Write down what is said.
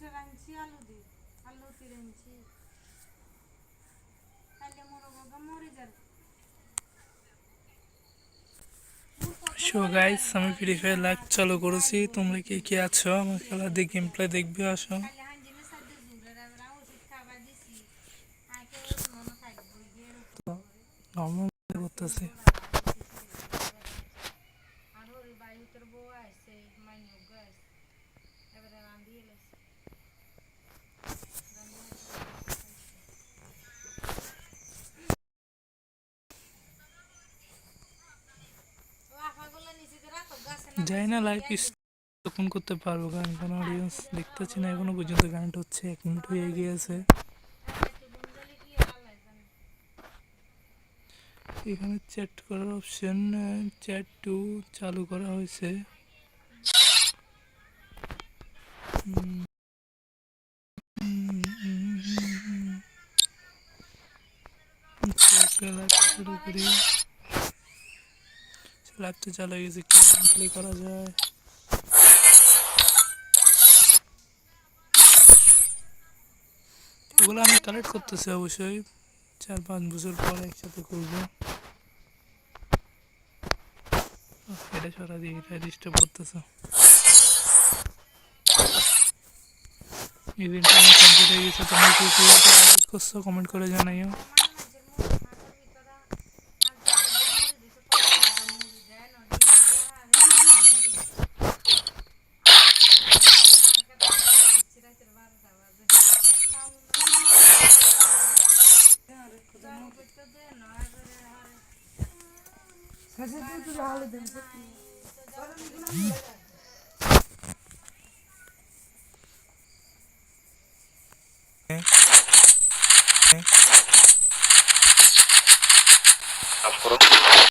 মাংস রাঁধছি আলু দিয়ে আলু রাঁধছি। তাহলে মরে যাবে। সো গাইস আমি ফ্রি ফায়ার লাইভ চালু করেছি। তোমরা কে কে আছো? আমার খেলা দিয়ে গেম প্লে দেখবে আসো। করতেছি। আর ওর বাড়ি তোর বউ মাইনে গাছ এবারে যাই না লাইভ তখন করতে পারব গান কোনো অডিয়েন্স দেখতেছি না এখনও পর্যন্ত গানটা হচ্ছে এক মিনিট হয়ে গিয়েছে এখানে চ্যাট করার অপশন চ্যাট টু চালু করা হয়েছে শুরু করি লাইভ তো চালু গেছে কি করা যায় এগুলো আমি কালেক্ট করতেছি অবশ্যই। চার পাঁচ বছর পর একসাথে করব। এটা সরা দিয়ে, এটা ডিস্টার্ব করতেছে। ইভেন্ট কমপ্লিট হয়ে গেছে তোমরা কি করছ? কমেন্ট করে জানাইও। Afro.